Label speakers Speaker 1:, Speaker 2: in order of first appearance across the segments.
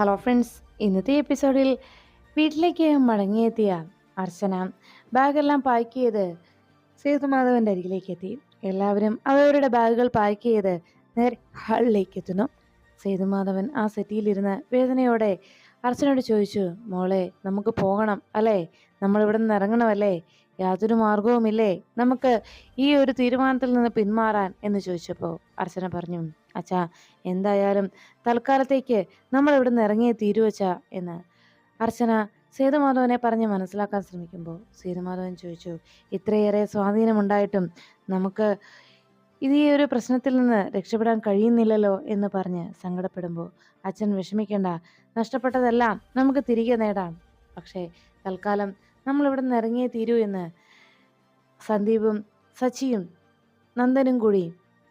Speaker 1: Hello friends ഇന്നത്തെ എപ്പിസോഡിൽ വീട്ടിലേക്ക് മടങ്ങിയെത്തിയ അർച്ചന. ബാഗെല്ലാം പാക്ക് ചെയ്ത് സേതുമാധവന്റെ അരികിലേക്ക് എത്തി. എല്ലാവരും അവരവരുടെ ബാഗുകൾ പാക്ക് ചെയ്ത് നേരെ ഹാളിലേക്ക് എത്തുന്നു. സേതുമാധവൻ ആ സെറ്റിയിലിരുന്ന് വേദനയോടെ അർച്ചനോട് ചോദിച്ചു മോളെ നമുക്ക് പോകണം അല്ലേ? നമ്മളിവിടെ നിന്ന് ഇറങ്ങണമല്ലേ? യാതൊരു മാർഗവുമില്ലേ? നമുക്ക് ഈ ഒരു തീരുമാനത്തിൽ നിന്ന് പിന്മാറാൻ എന്ന് ചോദിച്ചപ്പോൾ അർച്ചന പറഞ്ഞു അച്ഛാ എന്തായാലും തൽക്കാലത്തേക്ക് നമ്മൾ ഇവിടെ നിന്ന് ഇറങ്ങിയേ തീരുവച്ച എന്ന്. അർച്ചന സേതുമാധവനെ പറഞ്ഞ് മനസ്സിലാക്കാൻ ശ്രമിക്കുമ്പോൾ സേതുമാധവൻ ചോദിച്ചു ഇത്രയേറെ സ്വാധീനമുണ്ടായിട്ടും നമുക്ക് ഇത് ഈ ഒരു പ്രശ്നത്തിൽ നിന്ന് രക്ഷപ്പെടാൻ കഴിയുന്നില്ലല്ലോ എന്ന് പറഞ്ഞ് സങ്കടപ്പെടുമ്പോൾ അച്ഛൻ വിഷമിക്കേണ്ട നഷ്ടപ്പെട്ടതെല്ലാം നമുക്ക് തിരികെ നേടാം. പക്ഷേ തൽക്കാലം നമ്മൾ ഇവിടെ നിന്ന് ഇറങ്ങിയേ തീരൂ എന്ന് സന്ദീപും സച്ചിയും നന്ദനും കൂടി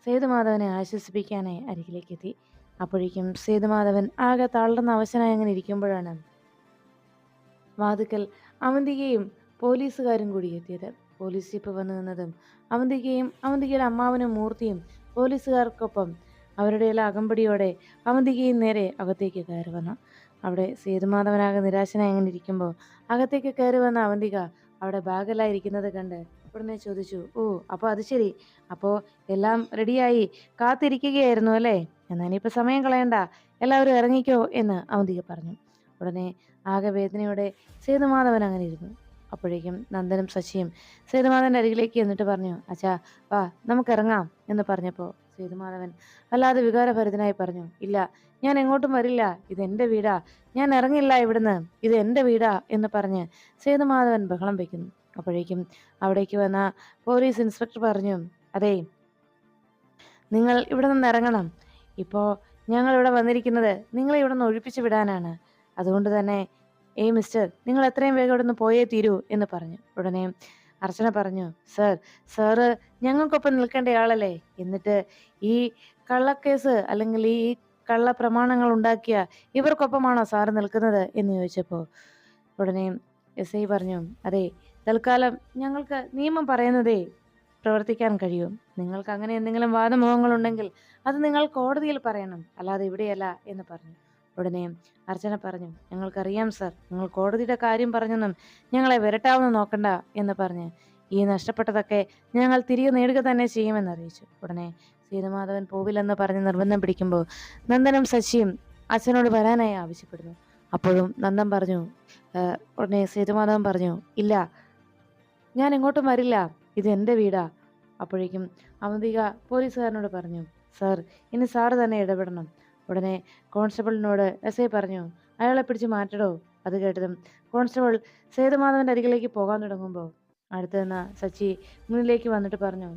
Speaker 1: സേതുമാധവനെ ആശ്വസിപ്പിക്കാനായി അരികിലേക്ക് എത്തി അപ്പോഴേക്കും സേതുമാധവൻ ആകെ തളർന്ന അവശനായി അങ്ങനെ ഇരിക്കുമ്പോഴാണ് വാതുക്കൽ അവന്തികയും പോലീസുകാരും കൂടി എത്തിയത്. പോലീസ് ജീപ്പ് വന്നു നിന്നതും അവന്തികയും അവന്തികയുടെ അമ്മാവനും മൂർത്തിയും പോലീസുകാർക്കൊപ്പം അവരുടെ എല്ലാം അകമ്പടിയോടെ അവന്തികയും നേരെ അകത്തേക്ക് കയറി വന്നു. അവിടെ സേതുമാധവനാകെ നിരാശനായി അങ്ങനെ ഇരിക്കുമ്പോൾ അകത്തേക്ക് കയറി വന്ന അവന്തിക അവിടെ ബാഗെല്ലാം ഇരിക്കുന്നത് കണ്ട് ഉടനെ ചോദിച്ചു ഓ അപ്പോൾ അത് ശരി. അപ്പോൾ എല്ലാം റെഡിയായി. കാത്തിരിക്കുകയായിരുന്നു അല്ലേ? എന്നാൽ ഇനിയിപ്പോൾ സമയം കളയണ്ട. എല്ലാവരും ഇറങ്ങിക്കോ എന്ന് അവന്തിക പറഞ്ഞു. ഉടനെ ആകെ വേദനയോടെ സേതുമാധവൻ അങ്ങനെ ഇരുന്നു. അപ്പോഴേക്കും നന്ദനും ശശിയും സേതുമാധവന്റെ അരികിലേക്ക് എന്നിട്ട് പറഞ്ഞു അച്ഛാ വാ നമുക്കിറങ്ങാം എന്ന് പറഞ്ഞപ്പോൾ സേതുമാധവൻ. അല്ലാതെ വികാരഭരിതനായി പറഞ്ഞു ഇല്ല ഞാൻ എങ്ങോട്ടും വരില്ല. ഇത് എന്റെ വീടാ. ഞാൻ ഇറങ്ങില്ല ഇവിടുന്ന്. ഇത് എന്റെ വീടാ എന്ന് പറഞ്ഞ് സേതുമാധവൻ ബഹളം വയ്ക്കുന്നു അപ്പോഴേക്കും അവിടേക്ക് വന്ന പോലീസ് ഇൻസ്പെക്ടർ പറഞ്ഞു അതെ നിങ്ങൾ ഇവിടെ നിന്ന് ഇറങ്ങണം. ഇപ്പോൾ ഞങ്ങൾ ഇവിടെ വന്നിരിക്കുന്നത് നിങ്ങളെ ഇവിടെ നിന്ന് ഒഴിപ്പിച്ചു വിടാനാണ്. അതുകൊണ്ട് തന്നെ ഏയ് മിസ്റ്റർ നിങ്ങൾ എത്രയും വേഗം ഇവിടെ നിന്ന് പോയേ തീരൂ എന്ന് പറഞ്ഞു. ഉടനെ അർച്ചന പറഞ്ഞു സർ സാറ് ഞങ്ങൾക്കൊപ്പം നിൽക്കേണ്ടയാളല്ലേ എന്നിട്ട് ഈ കള്ളക്കേസ് അല്ലെങ്കിൽ ഈ കള്ള പ്രമാണങ്ങൾ ഉണ്ടാക്കിയ ഇവർക്കൊപ്പമാണോ സാറ് നിൽക്കുന്നത് എന്ന് ചോദിച്ചപ്പോൾ ഉടനെ എസ് ഐ പറഞ്ഞു അതെ തൽക്കാലം ഞങ്ങൾക്ക് നിയമം പറയുന്നതേ പ്രവർത്തിക്കാൻ കഴിയും. നിങ്ങൾക്ക് അങ്ങനെ എന്തെങ്കിലും വാദമുഖങ്ങളുണ്ടെങ്കിൽ അത് നിങ്ങൾ കോടതിയിൽ പറയണം അല്ലാതെ ഇവിടെയല്ല എന്ന് പറഞ്ഞു. ഉടനെ അർച്ചന പറഞ്ഞു ഞങ്ങൾക്കറിയാം സർ നിങ്ങൾ കോടതിയുടെ കാര്യം പറഞ്ഞെന്നും ഞങ്ങളെ വിരട്ടാവുന്ന നോക്കണ്ട എന്ന് പറഞ്ഞ് ഈ നഷ്ടപ്പെട്ടതൊക്കെ ഞങ്ങൾ തിരികെ നേടുക തന്നെ ചെയ്യുമെന്ന് അറിയിച്ചു. ഉടനെ സീതമാധവൻ പോവില്ലെന്ന് പറഞ്ഞ് നിർബന്ധം പിടിക്കുമ്പോൾ നന്ദനും ശശിയും അച്ഛനോട് വരാനായി ആവശ്യപ്പെടുന്നു. അപ്പോഴും നന്ദൻ പറഞ്ഞു ഉടനെ സേതുമാധവൻ പറഞ്ഞു ഇല്ല ഞാൻ എങ്ങോട്ടും വരില്ല ഇത് എന്റെ വീടാ. അപ്പോഴേക്കും അവന്തിക പോലീസുകാരനോട് പറഞ്ഞു സാർ ഇനി സാറ് തന്നെ ഇടപെടണം. ഉടനെ കോൺസ്റ്റബിളിനോട് എസ് ഐ പറഞ്ഞു അയാളെ പിടിച്ച് മാറ്റടോ അത് കേട്ടതും കോൺസ്റ്റബിൾ സേതുമാധവന്റെ അരികിലേക്ക് പോകാൻ തുടങ്ങുമ്പോൾ അടുത്ത് നിന്ന സച്ചി മുന്നിലേക്ക് വന്നിട്ട് പറഞ്ഞു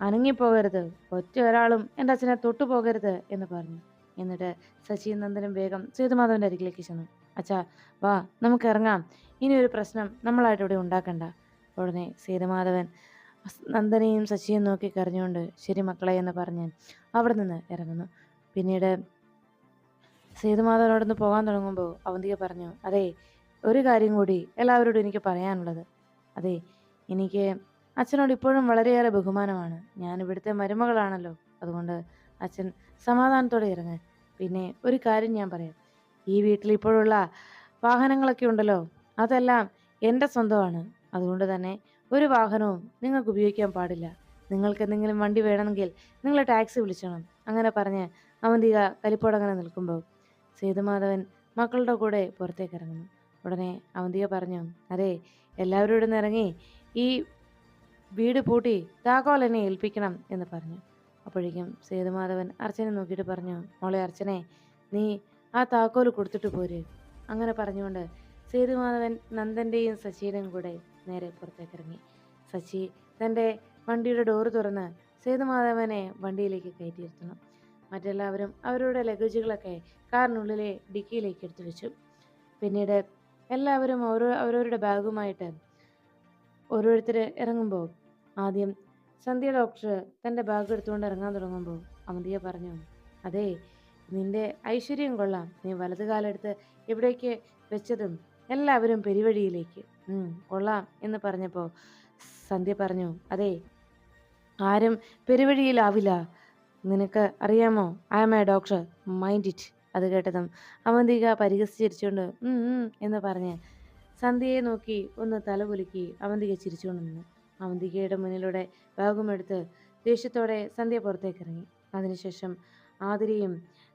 Speaker 1: അനങ്ങിപ്പോകരുത് ഒറ്റ ഒരാളും എന്റെ അച്ഛനെ തൊട്ടു പോകരുത് എന്ന് പറഞ്ഞു. എന്നിട്ട് സച്ചി നന്ദനും വേഗം സേതുമാധവന്റെ അരികിലേക്ക് ചെന്നു. അച്ഛാ വാ നമുക്ക് ഇറങ്ങാം. ഇനി ഒരു പ്രശ്നം നമ്മളായിട്ട് ഇവിടെ ഉണ്ടാക്കണ്ട ഉടനെ സേതുമാധവൻ നന്ദനെയും സച്ചിയും നോക്കി കരഞ്ഞുകൊണ്ട് ശരി മക്കളെ എന്ന് പറഞ്ഞ് അവിടെ നിന്ന് ഇറങ്ങുന്നു. പിന്നീട് സേതുമാധവനോടൊന്ന് പോകാൻ തുടങ്ങുമ്പോൾ അവന്തിക പറഞ്ഞു അതെ ഒരു കാര്യം കൂടി എല്ലാവരോടും എനിക്ക് പറയാനുള്ളത്. അതെ എനിക്ക് അച്ഛനോട് ഇപ്പോഴും വളരെയേറെ ബഹുമാനമാണ്. ഞാൻ ഇവിടുത്തെ മരുമകളാണല്ലോ. അതുകൊണ്ട് അച്ഛൻ സമാധാനത്തോടെ ഇറങ്ങ്. പിന്നെ ഒരു കാര്യം ഞാൻ പറയാം. ഈ വീട്ടിൽ ഇപ്പോഴുള്ള വാഹനങ്ങളൊക്കെ ഉണ്ടല്ലോ അതെല്ലാം എന്റെ സ്വന്തമാണ്. അതുകൊണ്ട് തന്നെ ഒരു വാഹനവും നിങ്ങൾക്ക് ഉപയോഗിക്കാൻ പാടില്ല. നിങ്ങൾക്ക് എന്തെങ്കിലും വണ്ടി വേണമെങ്കിൽ നിങ്ങൾ ടാക്സി വിളിച്ചോണം. അങ്ങനെ പറഞ്ഞ് അവന്തിക കലിപ്പോടങ്ങനെ നിൽക്കുമ്പോൾ സേതുമാധവൻ മക്കളുടെ കൂടെ പുറത്തേക്ക് ഇറങ്ങുന്നു. ഉടനെ അവന്തിക പറഞ്ഞു അതെ എല്ലാവരും ഇവിടെ ഇറങ്ങി ഈ വീട് പൂട്ടി താക്കോൽ എന്നെ ഏൽപ്പിക്കണം എന്ന് പറഞ്ഞു. അപ്പോഴേക്കും സേതുമാധവൻ അർച്ചനെ നോക്കിയിട്ട് പറഞ്ഞു മോളെ അർച്ചനെ നീ ആ താക്കോൽ കൊടുത്തിട്ട് പോര്. അങ്ങനെ പറഞ്ഞുകൊണ്ട് സേതുമാധവൻ നന്ദന്റെയും ശശിയുടെയും കൂടെ നേരെ പുറത്തേക്ക് ഇറങ്ങി. ശശി തന്റെ വണ്ടിയുടെ ഡോറ് തുറന്ന് സേതുമാധവനെ വണ്ടിയിലേക്ക് കയറ്റിയിരുത്തണം മറ്റെല്ലാവരും അവരുടെ ലഗേജുകളൊക്കെ കാറിനുള്ളിലെ ഡിക്കിയിലേക്ക് എടുത്തു വെച്ചു. പിന്നീട് എല്ലാവരും ഓരോ അവരവരുടെ ബാഗുമായിട്ട് ഓരോരുത്തർ ഇറങ്ങുമ്പോൾ ആദ്യം സന്ധ്യ ഡോക്ടർ തന്റെ ബാഗ് എടുത്തുകൊണ്ട് ഇറങ്ങാൻ തുടങ്ങുമ്പോൾ അവന്തിയ പറഞ്ഞു അതെ നിന്റെ ഐശ്വര്യം കൊള്ളാം. നീ വലത് കാലെടുത്ത് എവിടേക്ക് വെച്ചതും എല്ലാവരും പെരുവഴിയിലേക്ക്. കൊള്ളാം എന്ന് പറഞ്ഞപ്പോൾ സന്ധ്യ പറഞ്ഞു അതെ ആരും പെരുവഴിയിലാവില്ല. നിനക്ക് അറിയാമോ? I am a doctor mind it അത് കേട്ടതും അവന്തിക പരിഹസിച്ചിരിച്ചുകൊണ്ട് എന്ന് പറഞ്ഞ് സന്ധ്യയെ നോക്കി ഒന്ന് തലകുലുക്കി അവന്തിക ചിരിച്ചുകൊണ്ട് നിന്നു. അവന്തികയുടെ മുന്നിലൂടെ ബാഗുമെടുത്ത് ദേഷ്യത്തോടെ സന്ധ്യ പുറത്തേക്ക് ഇറങ്ങി. അതിനുശേഷം ആതിരയും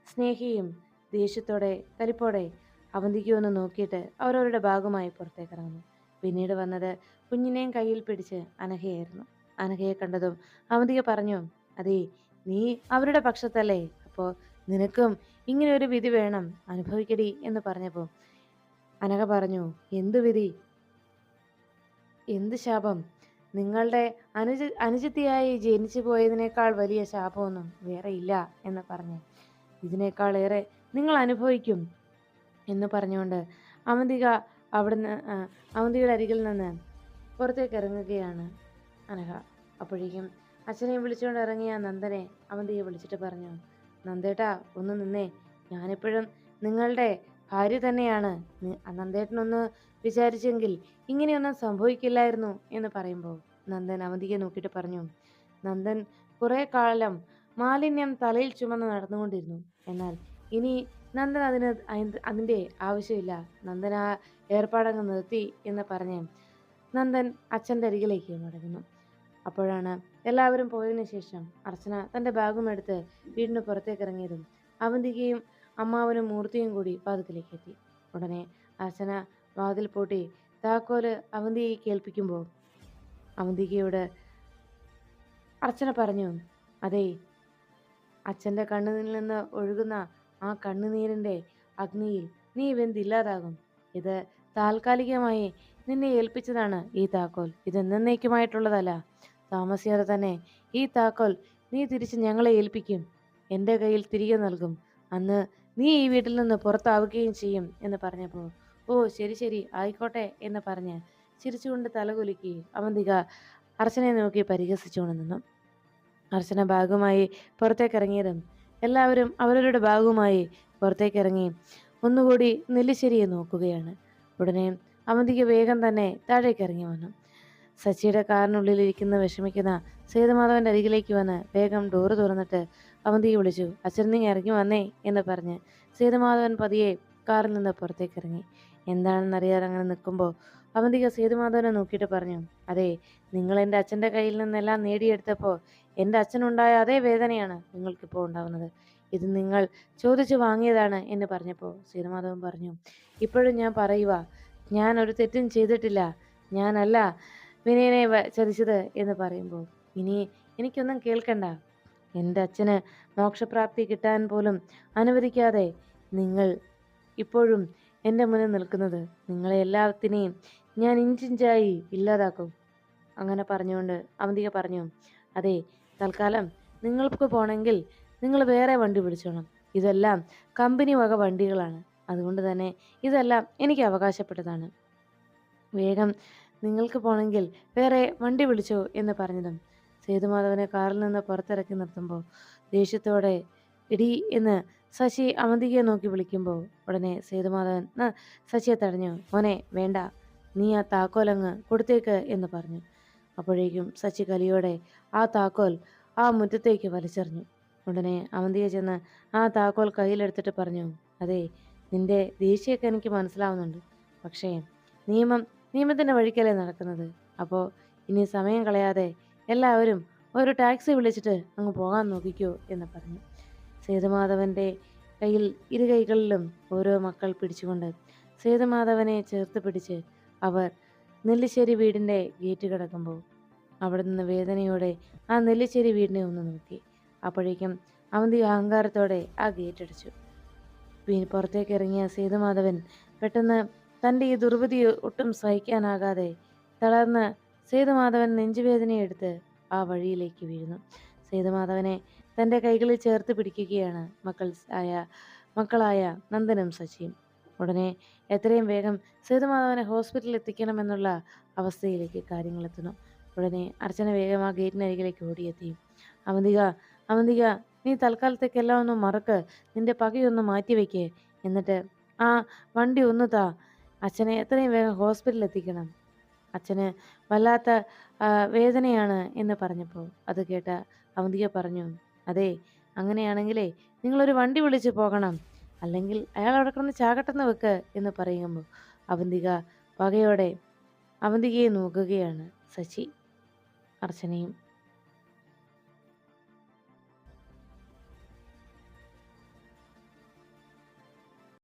Speaker 1: സ്നേഹിയും ദേഷ്യത്തോടെ കലിപ്പോടെ അവന്തിക ഒന്ന് നോക്കിയിട്ട് അവരവരുടെ ഭാഗമായി പുറത്തേക്ക് ഇറങ്ങുന്നു. പിന്നീട് വന്നത് കുഞ്ഞിനെയും കയ്യിൽ പിടിച്ച് അനഘയായിരുന്നു അനഘയെ കണ്ടതും അവന്തിക പറഞ്ഞു അതേ നീ അവരുടെ പക്ഷത്തല്ലേ? അപ്പോൾ നിനക്കും ഇങ്ങനെ ഒരു വിധി വേണം. അനുഭവിക്കടി എന്ന് പറഞ്ഞപ്പോൾ അനഘ പറഞ്ഞു എന്ത് വിധി? എന്ത് ശാപം? നിങ്ങളുടെ അനുജ അനുജത്തിയായി ജനിച്ചു പോയതിനേക്കാൾ വലിയ ശാപമൊന്നും വേറെ ഇല്ല എന്ന് പറഞ്ഞു. ഇതിനേക്കാളേറെ നിങ്ങൾ അനുഭവിക്കും എന്ന് പറഞ്ഞുകൊണ്ട് അവന്തിക അവിടുന്ന് അവന്തിയുടെ അരികിൽ നിന്ന് പുറത്തേക്ക് ഇറങ്ങുകയാണ് അനഘ. അപ്പോഴേക്കും അച്ഛനെ വിളിച്ചുകൊണ്ട് ഇറങ്ങിയ നന്ദനെ അവന്തിയെ വിളിച്ചിട്ട് പറഞ്ഞു നന്ദേട്ടാ ഒന്ന് നിന്നേ. ഞാനിപ്പോഴും നിങ്ങളുടെ ഭാര്യ തന്നെയാണ്. നന്ദേട്ടനൊന്ന് വിചാരിച്ചെങ്കിൽ ഇങ്ങനെയൊന്നും സംഭവിക്കില്ലായിരുന്നു എന്ന് പറയുമ്പോൾ നന്ദൻ അവന്തിയെ നോക്കിയിട്ട് പറഞ്ഞു നന്ദൻ കുറേ കാലം മാലിന്യം തലയിൽ ചുമന്ന് നടന്നുകൊണ്ടിരുന്നു. എന്നാൽ ഇനി നന്ദൻ അതിന് അതിന്റെ ആവശ്യമില്ല. നന്ദൻ ആ ഏർപ്പാടങ്ങ് നിർത്തി എന്ന് പറഞ്ഞ് നന്ദൻ അച്ഛന്റെ അരികിലേക്ക് മടങ്ങുന്നു. അപ്പോഴാണ് എല്ലാവരും പോയതിനു ശേഷം അർച്ചന തന്റെ ബാഗും എടുത്ത് വീടിന് പുറത്തേക്ക് ഇറങ്ങിയതും അവന്തികയും അമ്മാവനും മൂർത്തിയും കൂടി വാതിക്കലേക്ക് എത്തി ഉടനെ അർച്ചന വാതിൽ പൂട്ടി താക്കോൽ അവന്തിയെ കേൾപ്പിക്കുമ്പോൾ അവന്തികയോട് അർച്ചന പറഞ്ഞു അതേ അച്ഛന്റെ കണ്ണുനിൽ നിന്ന് ഒഴുകുന്ന ആ കണ്ണുനീരിന്റെ അഗ്നിയിൽ നീ വെന്തില്ലാതാകും ഇത് താൽക്കാലികമായി നിന്നെ ഏൽപ്പിച്ചതാണ് ഈ താക്കോൽ. ഇത് എന്നേക്കുമായിട്ടുള്ളതല്ല താമസിയാതെ തന്നെ ഈ താക്കോൽ നീ തിരിച്ച് ഞങ്ങളെ ഏൽപ്പിക്കും. എന്റെ കയ്യിൽ തിരികെ നൽകും. അന്ന് നീ ഈ വീട്ടിൽ നിന്ന് പുറത്താവുകയും ചെയ്യും എന്ന് പറഞ്ഞപ്പോൾ ഓ ശരി ശരി ആയിക്കോട്ടെ എന്ന് പറഞ്ഞ് ചിരിച്ചുകൊണ്ട് തലകുലുക്കി അവന്തിക അർച്ചനയെ നോക്കി പരിഹസിച്ചുകൊണ്ട് നിന്നു. അർച്ചന ഭാഗമായി പുറത്തേക്ക് ഇറങ്ങിയതും എല്ലാവരും അവരവരുടെ ഭാഗവുമായി പുറത്തേക്ക് ഇറങ്ങി ഒന്നുകൂടി നെല്ലിശ്ശേരിയെ നോക്കുകയാണ്. ഉടനെ അവന്തിക വേഗം തന്നെ താഴേക്ക് ഇറങ്ങി വന്നു. സച്ചിയുടെ കാറിനുള്ളിലിരിക്കുന്ന വിഷമിക്കുന്ന സേതുമാധവന്റെ അരികിലേക്ക് വന്ന് വേഗം ഡോറ് തുറന്നിട്ട് അവന്തി വിളിച്ചു. അച്ഛൻ നീ ഇറങ്ങി വന്നേ എന്ന് പറഞ്ഞ് സേതുമാധവൻ പതിയെ കാറിൽ നിന്ന് പുറത്തേക്ക് ഇറങ്ങി. എന്താണെന്നറിയാതെ അങ്ങനെ നിൽക്കുമ്പോൾ അവന്തിക സേതുമാധവനെ നോക്കിയിട്ട് പറഞ്ഞു. അതെ നിങ്ങൾ എന്റെ അച്ഛന്റെ കയ്യിൽ നിന്നെല്ലാം നേടിയെടുത്തപ്പോൾ എന്റെ അച്ഛനുണ്ടായ അതേ വേദനയാണ് നിങ്ങൾക്കിപ്പോൾ ഉണ്ടാകുന്നത് ഇത് നിങ്ങൾ ചോദിച്ചു വാങ്ങിയതാണ് എന്ന് പറഞ്ഞപ്പോൾ സേതുമാധവൻ പറഞ്ഞു. ഇപ്പോഴും ഞാൻ പറയുക ഞാൻ ഒരു തെറ്റും ചെയ്തിട്ടില്ല. ഞാനല്ല വിനയനെ ചതിച്ചത് എന്ന് പറയുമ്പോൾ ഇനി എനിക്കൊന്നും കേൾക്കണ്ട. എന്റെ അച്ഛന് മോക്ഷപ്രാപ്തി കിട്ടാൻ പോലും അനുവദിക്കാതെ നിങ്ങൾ ഇപ്പോഴും എന്റെ മുന്നിൽ നിൽക്കുന്നത്. നിങ്ങളെ എല്ലാത്തിനെയും ഞാൻ ഇഞ്ചിഞ്ചായി ഇല്ലാതാക്കും. അങ്ങനെ പറഞ്ഞുകൊണ്ട് അവന്തിക പറഞ്ഞു അതെ തൽക്കാലം നിങ്ങൾക്ക് പോകണമെങ്കിൽ നിങ്ങൾ വേറെ വണ്ടി പിടിച്ചോണം. ഇതെല്ലാം കമ്പനി വക വണ്ടികളാണ്. അതുകൊണ്ട് തന്നെ ഇതെല്ലാം എനിക്ക് അവകാശപ്പെട്ടതാണ്. വേഗം നിങ്ങൾക്ക് പോകണമെങ്കിൽ വേറെ വണ്ടി വിളിച്ചോ എന്ന് പറഞ്ഞതും സേതുമാധവനെ കാറിൽ നിന്ന് പുറത്തിറക്കി നിർത്തുമ്പോൾ ദേഷ്യത്തോടെ ഇടി എന്ന് ശശി അവന്തികയെ നോക്കി വിളിക്കുമ്പോൾ ഉടനെ സേതുമാധവൻ "ന, ശശിയെ തടഞ്ഞു. മോനെ വേണ്ട. നീ ആ താക്കോലങ്ങ് കൊടുത്തേക്ക് എന്ന് പറഞ്ഞു. അപ്പോഴേക്കും ശശി കലിയോടെ ആ താക്കോൽ ആ മുറ്റത്തേക്ക് വലിച്ചെറിഞ്ഞു. ഉടനെ അവന്തിക ചെന്ന് ആ താക്കോൽ കയ്യിലെടുത്തിട്ട് പറഞ്ഞു അതെ നിന്റെ ദേഷ്യമൊക്കെ എനിക്ക് മനസ്സിലാവുന്നുണ്ട്. പക്ഷേ നിയമം നിയമത്തിന്റെ വഴിക്കല്ലേ നടക്കുന്നത്? അപ്പോൾ ഇനി സമയം കളയാതെ എല്ലാവരും ഒരു ടാക്സി വിളിച്ചിട്ട് അങ്ങ് പോകാൻ നോക്കിക്കോ എന്ന് പറഞ്ഞു. സേതുമാധവന്റെ കയ്യിൽ ഇരു കൈകളിലും ഓരോ മക്കൾ പിടിച്ചുകൊണ്ട് സേതുമാധവനെ ചേർത്ത് പിടിച്ച് അവർ നെല്ലിശ്ശേരി വീടിന്റെ ഗേറ്റ് കിടക്കുമ്പോൾ അവിടെ നിന്ന് വേദനയോടെ ആ നെല്ലിശ്ശേരി വീടിനെ ഒന്ന് നോക്കി. അപ്പോഴേക്കും അവന്തി അഹങ്കാരത്തോടെ ആ ഗേറ്റ് അടിച്ചു. പിന്നെ പുറത്തേക്ക് ഇറങ്ങിയ സേതുമാധവൻ പെട്ടെന്ന് തന്റെ ഈ ദുർവിധി ഒട്ടും സഹിക്കാനാകാതെ തളർന്ന് സേതുമാധവൻ നെഞ്ചുവേദനയെടുത്ത് ആ വഴിയിലേക്ക് വീഴുന്നു. സേതുമാധവനെ തന്റെ കൈകളിൽ ചേർത്ത് പിടിക്കുകയാണ് മക്കൾ ആയ മക്കളായ നന്ദനും ശശിയും. ഉടനെ എത്രയും വേഗം സേതുമാധവനെ ഹോസ്പിറ്റലിൽ എത്തിക്കണമെന്നുള്ള അവസ്ഥയിലേക്ക് കാര്യങ്ങളെത്തുന്നു ഉടനെ അർച്ചന വേഗം ആ ഗേറ്റിനരികിലേക്ക് ഓടിയെത്തി. അവന്തിക അവന്തിക നീ തൽക്കാലത്തേക്കെല്ലാം ഒന്ന് മറക്ക് നിന്റെ പകയൊന്ന് മാറ്റിവെക്കേ എന്നിട്ട് ആ വണ്ടി ഒന്ന് താ അച്ഛനെ എത്രയും വേഗം ഹോസ്പിറ്റലിൽ എത്തിക്കണം. അച്ഛന് വല്ലാത്ത വേദനയാണ് എന്ന് പറഞ്ഞപ്പോൾ അത് കേട്ട അവന്തിക പറഞ്ഞു അതെ അങ്ങനെയാണെങ്കിലേ നിങ്ങളൊരു വണ്ടി വിളിച്ച് പോകണം. അല്ലെങ്കിൽ അയാൾ അവിടെ കിടന്ന് ചാകട്ടെന്ന് വെക്ക് എന്ന് പറയുമ്പോൾ അവന്തിക പകയോടെ അവന്തികയെ നോക്കുകയാണ്. സച്ചി അർച്ചനയും